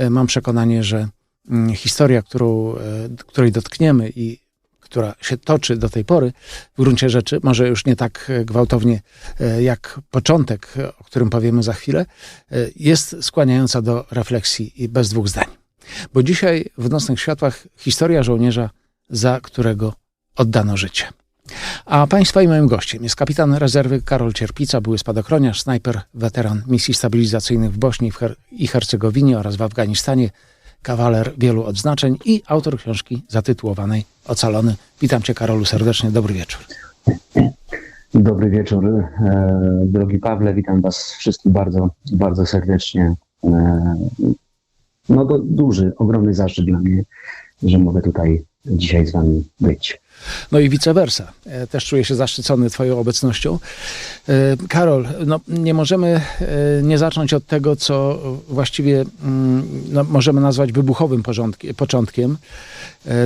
e, mam przekonanie, że mm, historia, którą, e, której dotkniemy i która się toczy do tej pory, w gruncie rzeczy, może już nie tak e, gwałtownie jak początek, o którym powiemy za chwilę, jest skłaniająca do refleksji i bez dwóch zdań. Bo dzisiaj w Nocnych Światłach historia żołnierza, za którego oddano życie. A Państwa i moim gościem jest kapitan rezerwy Karol Cierpica, były spadochroniarz, snajper, weteran misji stabilizacyjnych w Bośni i Hercegowinie oraz w Afganistanie, kawaler wielu odznaczeń i autor książki zatytułowanej Ocalony. Witam Cię Karolu serdecznie, dobry wieczór. Dobry wieczór, e, drogi Pawle, witam Was wszystkich bardzo, bardzo serdecznie. E, no to duży, ogromny zaszczyt dla mnie, że mogę tutaj dzisiaj z Wami być. No i vice versa. E, Też czuję się zaszczycony Twoją obecnością. E, Karol, no nie możemy e, nie zacząć od tego, co właściwie mm, no, możemy nazwać wybuchowym początkiem.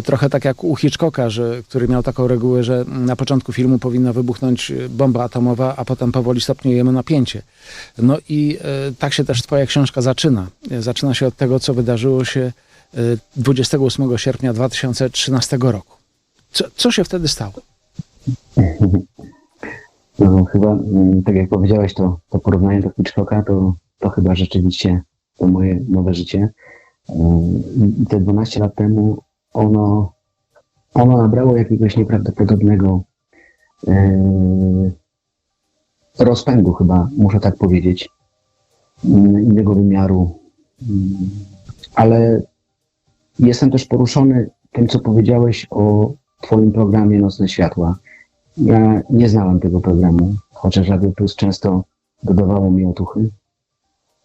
Trochę tak jak u Hitchcocka, że, który miał taką regułę, że na początku filmu powinna wybuchnąć bomba atomowa, a potem powoli stopniujemy napięcie. No i tak się też Twoja książka zaczyna. Zaczyna się od tego, co wydarzyło się 28 sierpnia 2013 roku. Co, co się wtedy stało? No, chyba, mm, tak jak powiedziałeś, to, to porównanie do Hitchcocka, to, to chyba rzeczywiście to moje nowe życie. I te 12 lat temu ono, ono nabrało jakiegoś nieprawdopodobnego e, rozpędu chyba, muszę tak powiedzieć, mm, innego wymiaru. Ale jestem też poruszony tym, co powiedziałeś o Twoim programie Nocne Światła. Ja nie znałem tego programu, chociaż Radio Plus często dodawało mi otuchy.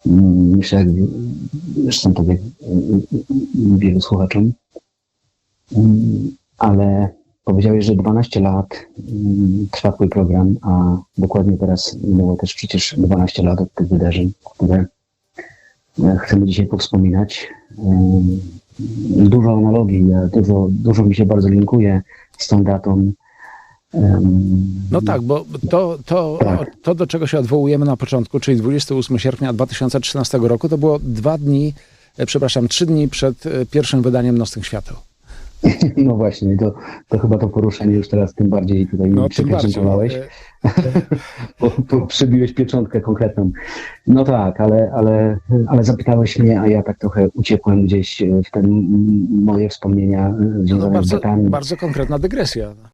Mm, Myślę, jak, zresztą tak jak mm, wielu słuchaczom. Mm, Ale powiedziałeś, że 12 lat mm, trwa Twój program, a dokładnie teraz minęło też przecież 12 lat od tych wydarzeń, które e, chcemy dzisiaj powspominać. Dużo analogii, ja dużo, dużo mi się bardzo linkuje z tą datą. No tak, bo to, to, Tak. to, do czego się odwołujemy na początku, czyli 28 sierpnia 2013 roku, to było dwa dni, e, przepraszam, trzy dni przed e, pierwszym wydaniem Nocnych Świateł. No właśnie, to, to chyba to poruszenie już teraz tym bardziej tutaj No, E, bo, bo przybiłeś pieczątkę konkretną. No tak, ale, ale, ale zapytałeś mnie, a ja tak trochę uciekłem gdzieś w te moje wspomnienia e, No związane z bardzo, datami. bardzo konkretna dygresja.